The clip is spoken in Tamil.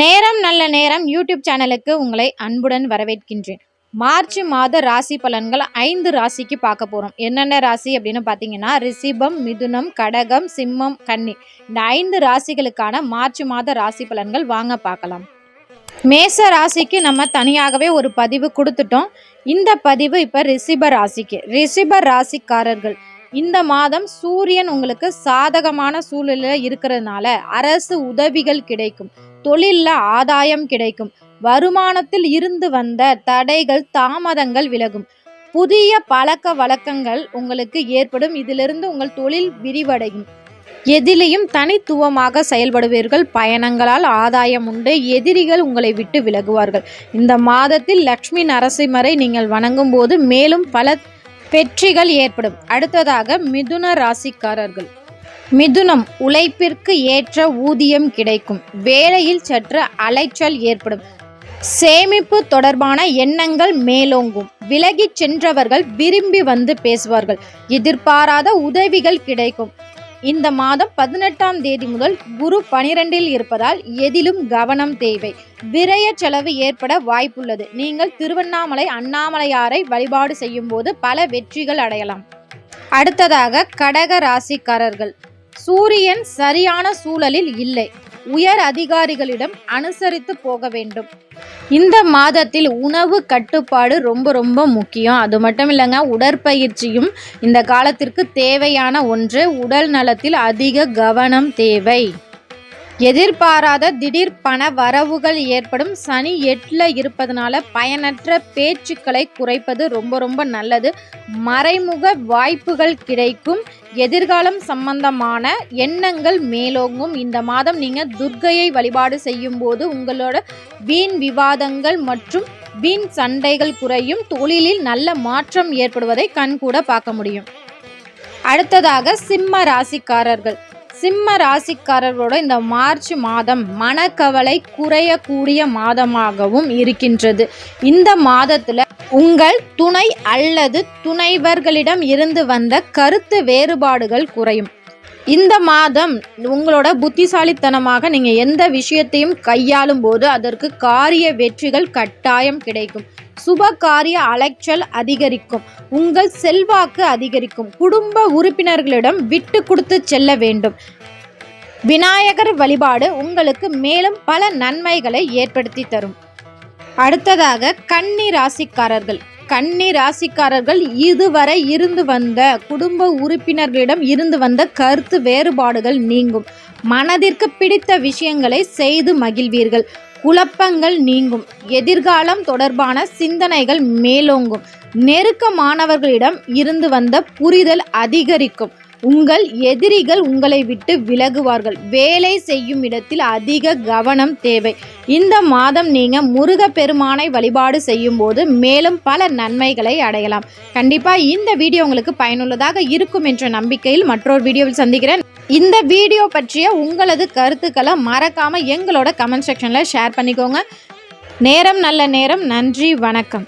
நேரம் நல்ல நேரம் யூடியூப் சேனலுக்கு உங்களை அன்புடன் வரவேற்கின்றேன். மார்ச் மாத ராசி பலன்கள் ஐந்து ராசிக்கு பார்க்க போகிறோம் என்னென்ன ராசி அப்படின்னு பார்த்தீங்கன்னா ரிஷிபம் மிதுனம் கடகம் சிம்மம் கன்னி. இந்த ஐந்து ராசிகளுக்கான மார்ச் மாத ராசி பலன்கள் வாங்க பார்க்கலாம். மேச ராசிக்கு நம்ம தனியாகவே ஒரு பதிவு கொடுத்துட்டோம். இந்த பதிவு இப்போ ரிஷிப ராசிக்கு. ரிஷிப ராசிக்காரர்கள் இந்த மாதம் சூரியன் உங்களுக்கு சாதகமான சூழலில் இருக்கிறதுனால அரசு உதவிகள் கிடைக்கும். தொழிலில் ஆதாயம் கிடைக்கும். வருமானத்தில் இருந்து வந்த தடைகள் தாமதங்கள் விலகும். புதிய பழக்க வழக்கங்கள் உங்களுக்கு ஏற்படும். இதிலிருந்து உங்கள் தொழில் விரிவடையும். எதிலையும் தனித்துவமாக செயல்படுவீர்கள். பயணங்களால் ஆதாயம் உண்டு. எதிரிகள் உங்களை விட்டு விலகுவார்கள். இந்த மாதத்தில் லக்ஷ்மி நரசிம்மரை நீங்கள் வணங்கும் போது மேலும் பல வெற்றிகள் ஏற்படும். அடுத்ததாக மிதுன ராசிக்காரர்கள். மிதுனம் உழைப்பிற்கு ஏற்ற ஊதியம் கிடைக்கும். வேலையில் சற்று அலைச்சல் ஏற்படும். சேமிப்பு தொடர்பான எண்ணங்கள் மேலோங்கும். விலகிச் சென்றவர்கள் விரும்பி வந்து பேசுவார்கள். எதிர்பாராத உதவிகள் கிடைக்கும். இந்த மாதம் பதினெட்டாம் தேதி முதல் குரு பனிரெண்டில் இருப்பதால் எதிலும் கவனம் தேவை. விரய செலவு ஏற்பட வாய்ப்புள்ளது. நீங்கள் திருவண்ணாமலை அண்ணாமலையாரை வழிபாடு செய்யும் போது பல வெற்றிகள் அடையலாம். அடுத்ததாக கடக ராசிக்காரர்கள். சூரியன் சரியான சூழலில் இல்லை. உயர் அதிகாரிகளிடம் அனுசரித்து போக வேண்டும். இந்த மாதத்தில் உணவு கட்டுப்பாடு ரொம்ப ரொம்ப முக்கியம். அது மட்டும் இல்லைங்க உடற்பயிற்சியும் இந்த காலத்திற்கு தேவையான ஒன்று. உடல் நலத்தில் அதிக கவனம் தேவை. எதிர்பாராத திடீர் பண வரவுகள் ஏற்படும். சனி எட்டில் இருப்பதனால பயனற்ற பேச்சுக்களை குறைப்பது ரொம்ப ரொம்ப நல்லது. மறைமுக வாய்ப்புகள் கிடைக்கும். எதிர்காலம் சம்பந்தமான எண்ணங்கள் மேலோங்கும். இந்த மாதம் நீங்கள் துர்கையை வழிபாடு செய்யும் போது உங்களோட வீண் விவாதங்கள் மற்றும் வீண் சண்டைகள் குறையும். தொழிலில் நல்ல மாற்றம் ஏற்படுவதை கண்கூட பார்க்க முடியும். அடுத்ததாக சிம்ம ராசிக்காரர்கள். சிம்ம ராசிக்காரர்களோட இந்த மார்ச் மாதம் மனக்கவலை குறையக்கூடிய மாதமாகவும் இருக்கின்றது. இந்த மாதத்தில் உங்கள் துணை அல்லது துணைவர்களிடம் இருந்து வந்த கருத்து வேறுபாடுகள் குறையும். இந்த மாதம் உங்களோட புத்திசாலித்தனமாக நீங்கள் எந்த விஷயத்தையும் கையாளும் போது அதற்கு காரிய வெற்றிகள் கட்டாயம் கிடைக்கும். சுப காரிய அலைச்சல் அதிகரிக்கும். உங்கள் செல்வாக்கு அதிகரிக்கும். குடும்ப உறுப்பினர்களிடம் விட்டு கொடுத்து செல்ல வேண்டும். விநாயகர் வழிபாடு உங்களுக்கு மேலும் பல நன்மைகளை ஏற்படுத்தி தரும். அடுத்ததாக கன்னி ராசிக்காரர்கள். கன்னி ராசிக்காரர்கள் இதுவரை இருந்து வந்த குடும்ப உறுப்பினர்களிடம் இருந்து வந்த கருத்து வேறுபாடுகள் நீங்கும். மனதிற்கு பிடித்த விஷயங்களை செய்து மகிழ்வீர்கள். குழப்பங்கள் நீங்கும். எதிர்காலம் தொடர்பான சிந்தனைகள் மேலோங்கும். நெருக்கமானவர்களிடம் இருந்து வந்த புரிதல் அதிகரிக்கும். உங்கள் எதிரிகள் உங்களை விட்டு விலகுவார்கள். வேலை செய்யும் இடத்தில் அதிக கவனம் தேவை. இந்த மாதம் நீங்கள் முருகப்பெருமானை வழிபாடு செய்யும் போது மேலும் பல நன்மைகளை அடையலாம். கண்டிப்பாக இந்த வீடியோ உங்களுக்கு பயனுள்ளதாக இருக்கும் என்ற நம்பிக்கையில் மற்றொரு வீடியோவில் சந்திக்கிறேன். இந்த வீடியோ பற்றிய உங்களது கருத்துக்களை மறக்காமல் எங்களோட கமெண்ட் செக்ஷனில் ஷேர் பண்ணிக்கோங்க. நேரம் நல்ல நேரம். நன்றி. வணக்கம்.